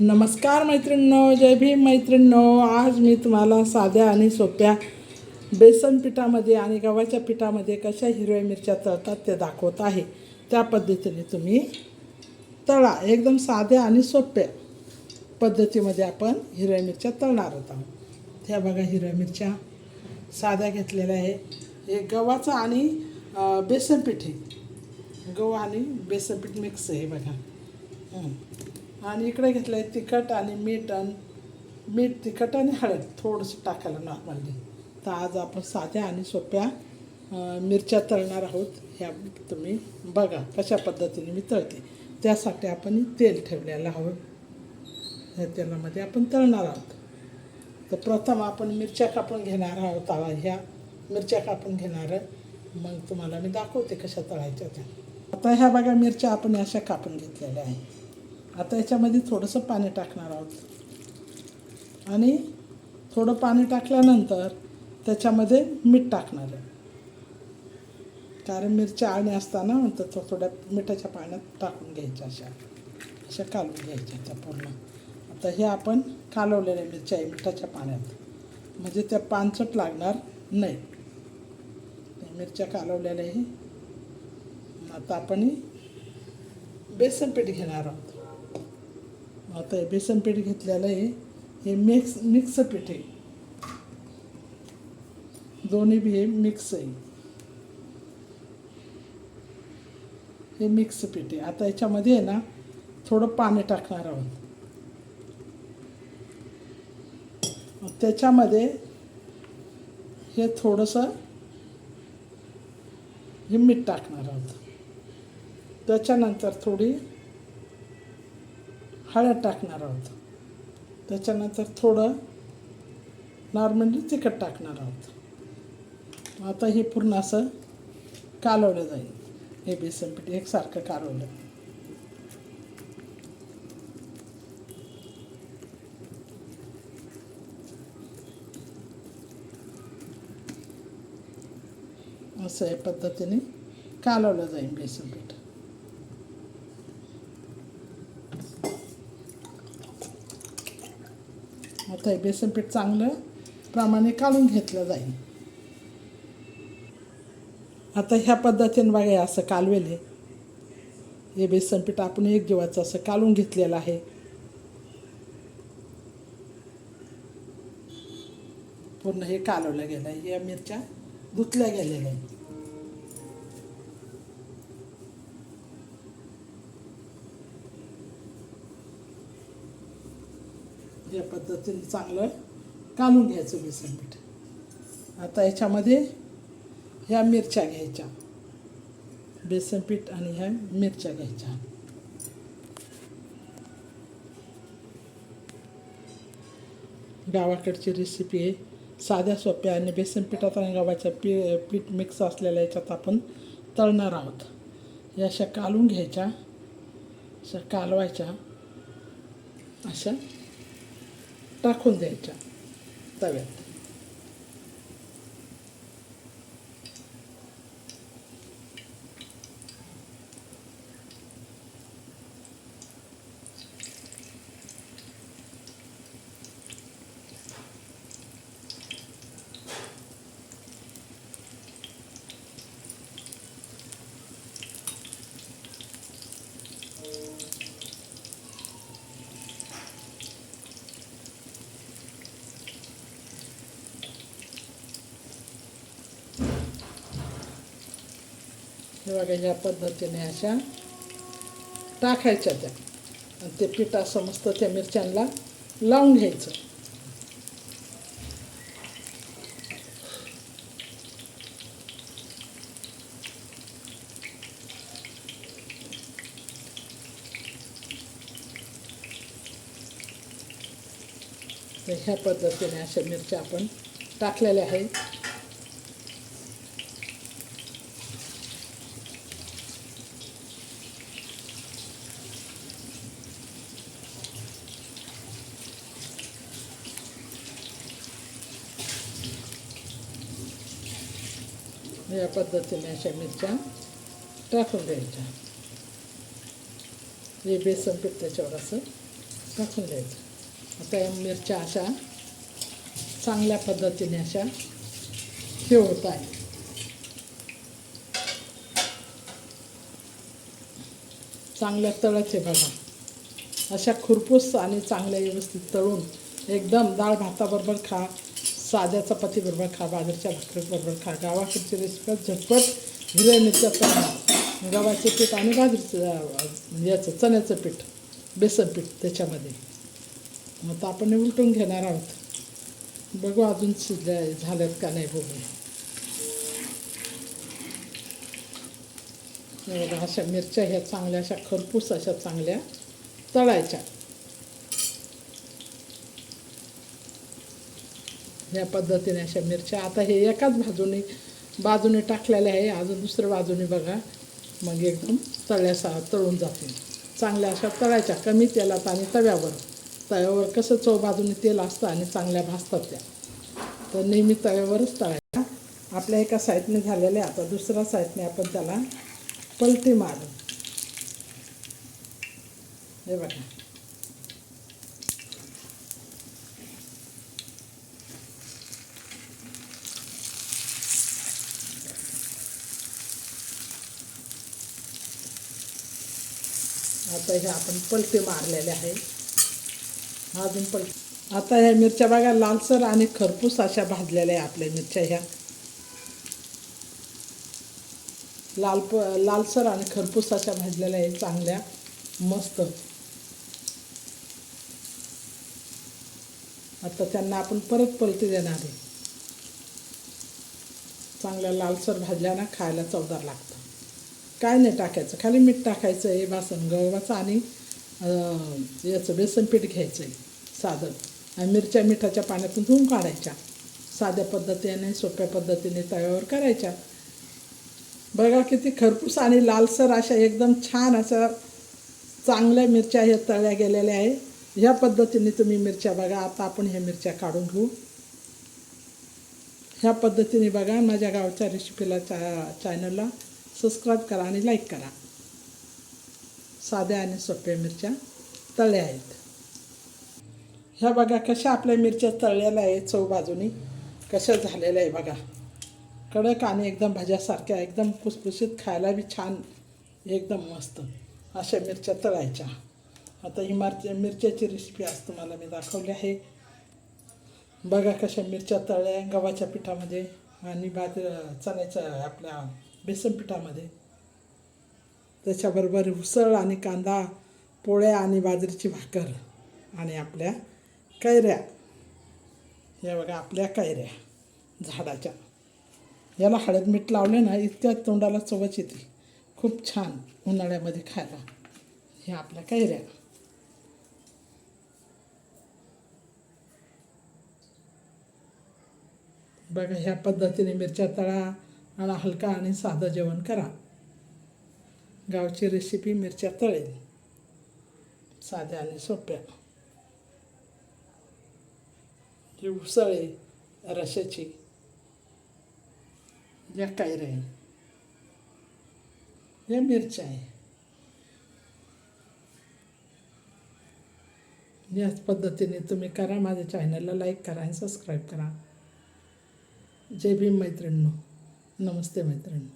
नमस्कार मैत्रिणींनो जय भीम मैत्रिणींनो. आज मी तुम्हाला साध्या आणि सोप्या बेसन पिठामध्ये आणि गव्हाच्या पिठामध्ये कशा हिरव्या मिरच्या तळतात ते दाखवत आहे. त्या पद्धतीने तुम्ही तळा. एकदम साध्या आणि सोप्या पद्धतीमध्ये आपण हिरव्या मिरच्या तळणार आहोत. त्या बघा हिरव्या मिरच्या साध्या घेतलेल्या आहे. हे गव्हाचं आणि बेसन पीठ आहे. गहू आणि बेसन पीठ मिक्स आहे बघा. आणि इकडे घेतलं आहे तिखट आणि मीठ आणि मीठ तिखट आणि हळद थोडंसं टाकायला नॉर्मली तर आज आपण साध्या आणि सोप्या मिरच्या तळणार आहोत. ह्या तुम्ही बघा कशा पद्धतीने मी तळते. त्यासाठी आपण तेल ठेवलेलं आहोत ह्या तेलामध्ये आपण तळणार आहोत. तर प्रथम आपण मिरच्या कापून घेणार आहोत. आ- ह्या मिरच्या कापून घेणार मग तुम्हाला मी दाखवते कशा तळायच्या त्या. आता ह्या बघा मिरच्या आपण अशा कापून घेतलेल्या आहेत. आता याच्यामध्ये थोडंसं पाणी टाकणार आहोत. आणि थोडं पाणी टाकल्यानंतर त्याच्यामध्ये मीठ टाकणार आहे. कारण मिरच्या आणी असताना तर तो थोड्या मिठाच्या पाण्यात टाकून घ्यायच्या अशा अशा कालवून घ्यायच्या त्या पूर्ण. आता हे आपण कालवलेल्या मिरच्या आहे मिठाच्या पाण्यात. म्हणजे त्या पानचट लागणार नाही. मिरच्या कालवलेल्या आता आपण बेसनपीठ बेसन पीठ घेणार आहोत. आता हे बेसन पीठ घेतलेलं आहे. हे मिक्स मिक्स पीठ आहे. दोन्ही बी हे मिक्स आहे. हे मिक्स पीठ आहे. आता याच्यामध्ये आहे ना थोडं पाणी टाकणार आहोत. त्याच्यामध्ये हे थोडंसं हे मीठ टाकणार आहोत. त्याच्यानंतर थोडी हळद टाकणार आहोत. त्याच्यानंतर थोडं नॉर्मली तिखट टाकणार आहोत. आता हे पूर्ण असं कालवलं जाईल. हे बेसन पीठ एकसारखं कालवलं. असं या पद्धतीने कालवलं जाईल बेसन पीठ. आता हे बेसन पीठ चांगलं प्रमाणे काढून घेतलं जाईल. आता ह्या पद्धतीने बघा हे असं कालवेल हे बेसन पीठ आपण एक जीवाचं असं काढून घेतलेलं आहे. पूर्ण हे कालवलं गेलं आहे या मिरच्या धुतल्या गेलेल्या आहेत. या पद्धतीने चांगलं कालून घ्यायचं बेसन पीठ आता याच्यामध्ये ह्या मिरच्या घ्यायच्या. बेसन पीठ आणि ह्या मिरच्या घ्यायच्या. गावाकडची रेसिपी आहे. साध्या सोप्या आणि बेसन पिठात आणि गव्हाच्या पी पीठ मिक्स असलेल्या याच्यात आपण तळणार आहोत. या अशा कालून घ्यायच्या अशा कालवायच्या अशा टाकून द्यायच्या तव्यात हे बघा पद्धतीने अशा. टाकायच्या त्या. आणि ते पिठा समस्त त्या मिरच्यांना लावून घ्यायचं. तर ह्या पद्धतीने अशा मिरच्या आपण टाकलेल्या आहेत. या पद्धतीने अशा मिरच्या टाकून द्यायच्या हे बेसन पीठ त्याच्यावर असं टाकून द्यायचं आता या मिरच्या अशा चांगल्या पद्धतीने अशा हे होत आहे चांगल्या तळाचे बघा. अशा खुरपूस आणि चांगल्या व्यवस्थित तळून एकदम डाळ भाताबरोबर खा. साध्या चपातीबरोबर खा बाजरीच्या भाकरीबरोबर खा. गावाकडची रेसिपी झटपट हिरव्या मिरच्या गव्हाचे पीठ आणि बाजरीचं म्हणजे याचं चण्याचं पीठ बेसन पीठ त्याच्यामध्ये. मग आता आपण उलटून घेणार आहोत. बघू अजून शिजल्या झाल्यात का नाही बघू अशा मिरच्या ह्या चांगल्या अशा खरपूस अशा चांगल्या तळायच्या. या पद्धतीने अशा मिरच्या. आता हे एकाच बाजूने बाजूने टाकलेल्या आहे अजून दुसऱ्या बाजूने बघा. मग एकदम तळ्यासा तळून जातील. चांगल्या अशा तळायच्या कमी तेलात आणि तव्यावर. तव्यावर कसं चव बाजूने तेल असतं आणि चांगल्या भाजतात त्या. तर नेहमी तव्यावरच तळायच्या आपल्या एका साईडने झालेल्या आता दुसऱ्या साईडने आपण त्याला पलटी मारू. हे बघा. आता हे आपण पलटी मारलेले आहे अजून पल आता ह्या मिरच्या बघा लालसर आणि खरपूस अशा भाजलेल्या आहे आपल्या मिरच्या ह्या. लाल प लालसर आणि खरपूस अशा भाजलेल्या आहे चांगल्या मस्त. आता त्यांना आपण परत पलटी देणार आहे. चांगल्या लालसर भाजल्या ना खायला चवदार लागतं. काय नाही टाकायचं खाली मीठ टाकायचं आहे बासन गव्हाचं आणि याचं बेसन पीठ घ्यायचं आहे साधं. आणि मिरच्या मिठाच्या पाण्यातून धुवून काढायच्या. साध्या पद्धतीने सोप्या पद्धतीने तव्यावर करायच्या. बघा किती खरपूस आणि लालसर अशा एकदम छान अशा चांगल्या मिरच्या ह्या तळल्या गेलेल्या आहे. ह्या पद्धतीने तुम्ही मिरच्या बघा आता आपण ह्या मिरच्या काढून घेऊ. ह्या पद्धतीने बघा माझ्या गावच्या रेसिपीला चा चॅनलला सबस्क्राईब करा आणि लाईक करा. साध्या आणि सोप्या मिरच्या तळल्या आहेत. ह्या बघा कशा आपल्या मिरच्या तळलेल्या आहेत चव बाजूनी कशा झालेल्या आहे बघा. कडक आणि एकदम भाज्यासारख्या एकदम खुसखुशीत खायला बी छान एकदम मस्त अशा मिरच्या तळायच्या. आता ही मारच्या मिरच्याची रेसिपी आज तुम्हाला मी दाखवली आहे. बघा कशा मिरच्या तळल्या गव्हाच्या पिठामध्ये आणि भात चण्याच्या आपल्या बेसनपिठामध्ये. त्याच्याबरोबर उसळ आणि कांदा पोळ्या आणि बाजरीची भाकर आणि आपल्या कैऱ्या. या बघा आपल्या कैऱ्या झाडाच्या. याला हळद मीठ लावले ना इतक्या तोंडाला चवच येते. खूप छान उन्हाळ्यामध्ये खायला. ह्या आपल्या कैऱ्या. बघा ह्या पद्धतीने मिरच्या तळा आणि हलका आणि साधं जेवण करा. गावची रेसिपी मिरच्या तळेल. साध्या आणि सोप्या. जी उसळ आहे रशाची या कैऱ्या. आहे या मिरच्या. आहे याच पद्धतीने तुम्ही करा. माझ्या चॅनलला लाईक करा आणि सबस्क्राईब करा. जय भीम मैत्रिणींनो. नमस्ते मैत्रिणी